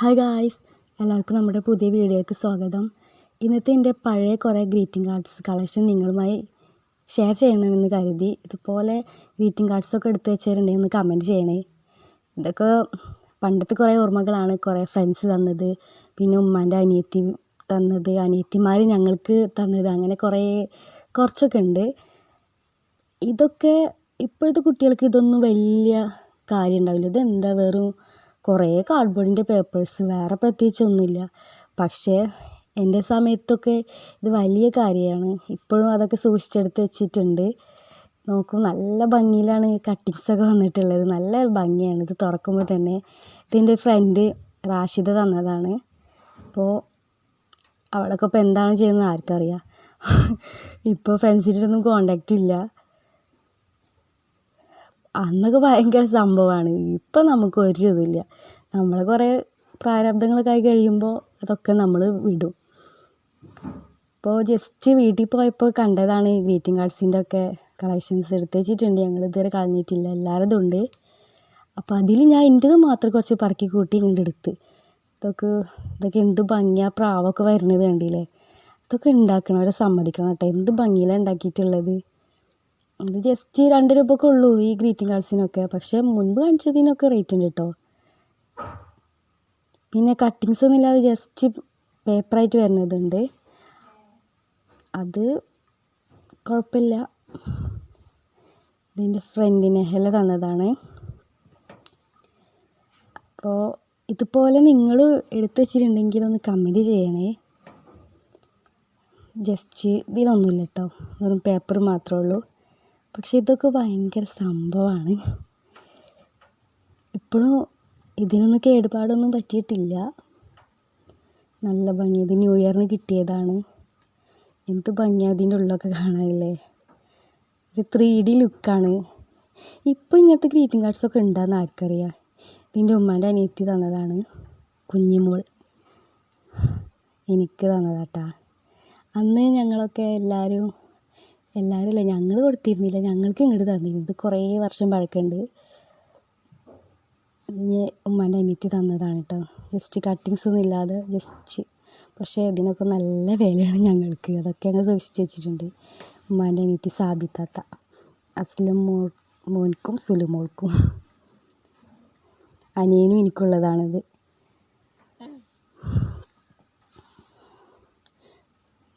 Hi guys എല്ലാവർക്കും നമ്മുടെ പുതിയ വീഡിയോയ്ക്ക് സ്വാഗതം. ഇന്നത്തെ എന്റെ പഴയ കുറേ ഗ്രീറ്റിംഗ് കാർഡ്സ് കളക്ഷൻ നിങ്ങളുമായി ഷെയർ ചെയ്യണമെന്ന് കരുതി. ഇതുപോലെ ഗ്രീറ്റിംഗ് കാർഡ്സൊക്കെ എടുത്ത് വെച്ചിട്ടുണ്ടെങ്കിൽ ഒന്ന് കമന്റ് ചെയ്യണേ. ഇതൊക്കെ പണ്ടത്തെ കുറേ ഓർമ്മകളാണ് കുറേ ഫ്രണ്ട്സ് തന്നത്. പിന്നെ ഉമ്മാന്റെ അനിയത്തി തന്നത് അനിയത്തിമാർ ഞങ്ങൾക്ക് തന്നത് അങ്ങനെ കുറേ കുറച്ചൊക്കെ ഉണ്ട്. ഇതൊക്കെ ഇപ്പോഴത്തെ കുട്ടികൾക്ക് ഇതൊന്നും വലിയ കാര്യം ഉണ്ടാവില്ല. ഇതെന്താ വെറും കുറേ കാർഡ്ബോർഡിന്റെ പേപ്പേഴ്സ് വേറെ പ്രത്യേകിച്ചൊന്നുമില്ല. പക്ഷേ എന്റെ സമയത്തൊക്കെ ഇത് വലിയ കാര്യമാണ്. ഇപ്പോഴും അതൊക്കെ സൂക്ഷിച്ചെടുത്ത് വെച്ചിട്ടുണ്ട്. നോക്കൂ നല്ല ഭംഗിയിലാണ് കട്ടിങ്സൊക്കെ വന്നിട്ടുള്ളത്. നല്ല ഭംഗിയാണ്. ഇത് തുറക്കുമ്പോൾ തന്നെ ഇതെന്റെ ഫ്രണ്ട് റാഷിദ തന്നതാണ്. അപ്പോൾ അവളൊക്കെ ഇപ്പോൾ എന്താണ് ചെയ്യുന്നത് ആർക്കറിയാം. ഇപ്പോൾ ഫ്രണ്ട്സിന്റെ ഒന്നും കോണ്ടാക്റ്റ് ഇല്ല. അന്നൊക്കെ ഭയങ്കര സംഭവമാണ് ഇപ്പം നമുക്ക് ഒരു ഇതുമില്ല. നമ്മൾ കുറേ പ്രാരാബ്ദങ്ങളൊക്കെ ആയി കഴിയുമ്പോൾ അതൊക്കെ നമ്മൾ വിടും. ഇപ്പോൾ ജസ്റ്റ് വീട്ടിൽ പോയപ്പോൾ കണ്ടതാണ് ഗ്രീറ്റിംഗ് കാർഡ്സിന്റെ ഒക്കെ കളക്ഷൻസ് എടുത്ത് വെച്ചിട്ടുണ്ട്. ഞങ്ങൾ ഇതുവരെ കളഞ്ഞിട്ടില്ല. എല്ലാവരതും ഉണ്ട് അപ്പോൾ അതിൽ ഞാൻ എന്റേത് മാത്രം കുറച്ച് പറക്കി കൂട്ടി ഇങ്ങോട്ട് എടുത്ത്. ഇതൊക്കെ ഇതൊക്കെ എന്ത് ഭംഗിയാണ് പ്രാവൊക്കെ വരുന്നത് കണ്ടില്ലേ? ഇതൊക്കെ ഉണ്ടാക്കണവരെ സമ്മതിക്കണം കേട്ടോ. എന്ത് ഭംഗിയിലാണ് ഉണ്ടാക്കിയിട്ടുള്ളത് ഇത് ജസ്റ്റ് രണ്ട് രൂപയൊക്കെ ഉള്ളൂ ഈ ഗ്രീറ്റിംഗ് കാർഡ്സിനൊക്കെ പക്ഷെ മുൻപ് കാണിച്ചതിനൊക്കെ റേറ്റ് ഉണ്ട് കേട്ടോ പിന്നെ കട്ടിങ്സ് ഒന്നും ഇല്ലാതെ ജസ്റ്റ് പേപ്പറായിട്ട് വരുന്നതുണ്ട് അത് കുഴപ്പമില്ല. ഇതിന്റെ ഫ്രണ്ടിന് ഹെല തന്നതാണ്. അപ്പോൾ ഇതുപോലെ നിങ്ങൾ എടുത്തു വെച്ചിട്ടുണ്ടെങ്കിൽ ഒന്ന് കമന്റ് ചെയ്യണേ. ജസ്റ്റ് ഇതിലൊന്നുമില്ല കേട്ടോ വെറും പേപ്പർ മാത്രമേ ഉള്ളൂ. പക്ഷെ ഇതൊക്കെ ഭയങ്കര സംഭവമാണ് ഇപ്പോഴും ഇതിനൊന്നും കേടുപാടൊന്നും പറ്റിയിട്ടില്ല. നല്ല ഭംഗി. ഇത് ന്യൂ ഇയറിന് കിട്ടിയതാണ്. എന്ത് ഭംഗിയാണ് അതിന്റെ ഉള്ളൊക്കെ കാണാനില്ലേ? ഒരു ത്രീ ഡി ലുക്കാണ്. ഇപ്പോൾ ഇങ്ങനത്തെ ഗ്രീറ്റിംഗ് കാർഡ്സൊക്കെ ഉണ്ടാകുന്ന ആർക്കറിയാം? ഇതിന്റെ ഉമ്മാന്റെ അനിയത്തി തന്നതാണ്. കുഞ്ഞിമോൾ. എനിക്ക് തന്നതാട്ടാ. അന്ന് ഞങ്ങളൊക്കെ എല്ലാവരും എല്ലാവരും അല്ല ഞങ്ങൾ കൊടുത്തിരുന്നില്ല. ഞങ്ങൾക്ക് ഇങ്ങോട്ട് തന്നിരുന്നു. ഇത് കുറേ വർഷം പഴക്കമുണ്ട്. ഇനി ഉമ്മാന്റെ അനിയത്തി തന്നതാണ് കേട്ടോ ജസ്റ്റ് കട്ടിങ്സ് ഒന്നും ഇല്ലാതെ ജസ്റ്റ് പക്ഷേ ഇതിനൊക്കെ നല്ല വിലയാണ് ഞങ്ങൾക്ക്. അതൊക്കെ ഞങ്ങൾ സൂക്ഷിച്ച് വെച്ചിട്ടുണ്ട്. ഉമ്മാന്റെ അനിയത്തി സാബിത്താത്ത. അസ്ലം മോ മോൻക്കും സുലുമോൾക്കും. അനിയനും എനിക്കുള്ളതാണിത്.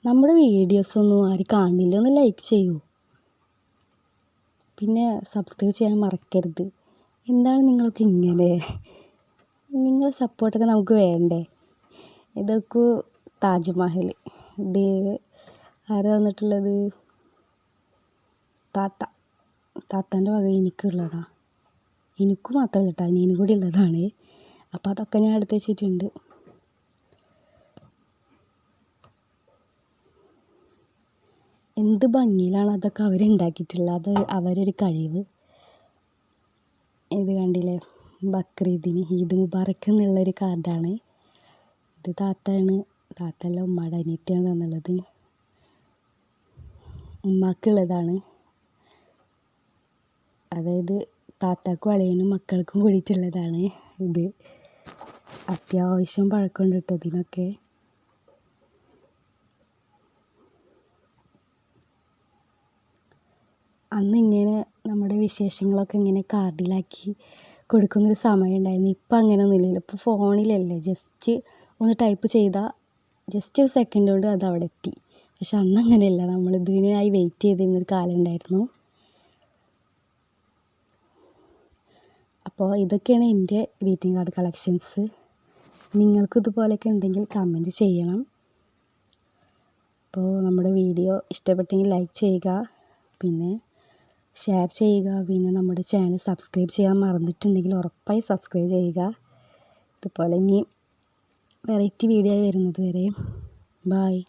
നമ്മുടെ വീഡിയോസ് ഒന്നും ആരും കാണില്ല ഒന്ന് ലൈക്ക് ചെയ്യൂ. പിന്നെ സബ്സ്ക്രൈബ് ചെയ്യാൻ മറക്കരുത്. എന്താണ് നിങ്ങളൊക്കെ ഇങ്ങനെ? നിങ്ങളുടെ സപ്പോർട്ടൊക്കെ നമുക്ക് വേണ്ടേ? ഇതൊക്കെ താജ്മഹൽ. ഇത് ആരാ തന്നിട്ടുള്ളത്? താത്ത. താത്താന്റെ വക എനിക്കുള്ളതാണ് എനിക്ക് മാത്രമല്ല കേട്ടോ അനിയനും കൂടി ഉള്ളതാണ്. അപ്പോൾ അതൊക്കെ ഞാൻ എടുത്ത് വെച്ചിട്ടുണ്ട്. എന്ത് ഭംഗിയിലാണ് അതൊക്കെ അവരുണ്ടാക്കിയിട്ടുള്ളത്? അത് അവരൊരു കഴിവ്. ഇത് കണ്ടില്ലേ? ബക്രീദിന് ഈദ് മുബാറക്ക് എന്നുള്ളൊരു കാർഡാണ്. ഇത് താത്തയാണ്. താത്തല്ല ഉമ്മയുടെ അനിയത്തിയാണ് തന്നുള്ളത്. ഉമ്മാക്കുള്ളതാണ്. അതായത് താത്താക്കും അളിയനും മക്കൾക്കും കൂടിയിട്ടുള്ളതാണ് ഇത്. അത്യാവശ്യം പഴക്കമുണ്ട് കേട്ടോ ഇതിനൊക്കെ. അന്ന് ഇങ്ങനെ നമ്മുടെ വിശേഷങ്ങളൊക്കെ ഇങ്ങനെ കാർഡിലാക്കി കൊടുക്കുന്നൊരു സമയം ഉണ്ടായിരുന്നു ഇപ്പം അങ്ങനെയൊന്നുമില്ലല്ലോ ഇപ്പോൾ ഫോണിലല്ലേ. ജസ്റ്റ് ഒന്ന് ടൈപ്പ് ചെയ്താൽ ജസ്റ്റ് ഒരു സെക്കൻഡ് കൊണ്ട് അത് അവിടെ എത്തി. പക്ഷെ അന്ന് അങ്ങനെയല്ല. നമ്മൾ ഇതിനായി വെയിറ്റ് ചെയ്തിരുന്നൊരു കാലം ഉണ്ടായിരുന്നു. അപ്പോൾ ഇതൊക്കെയാണ് എന്റെ ഗ്രീറ്റിംഗ് കാർഡ് കളക്ഷൻസ് നിങ്ങൾക്കും ഇതുപോലെയൊക്കെ ഉണ്ടെങ്കിൽ കമന്റ് ചെയ്യണം. അപ്പോൾ നമ്മുടെ വീഡിയോ ഇഷ്ടപ്പെട്ടെങ്കിൽ ലൈക്ക് ചെയ്യുക. പിന്നെ ഷെയർ ചെയ്യുക. പിന്നെ നമ്മുടെ ചാനൽ സബ്സ്ക്രൈബ് ചെയ്യാൻ മറന്നിട്ടുണ്ടെങ്കിൽ ഉറപ്പായി സബ്സ്ക്രൈബ് ചെയ്യുക. ഇതുപോലെ ഇനി വെറൈറ്റി വീഡിയോ ആയി വരുന്നത് വരെ. ബായ്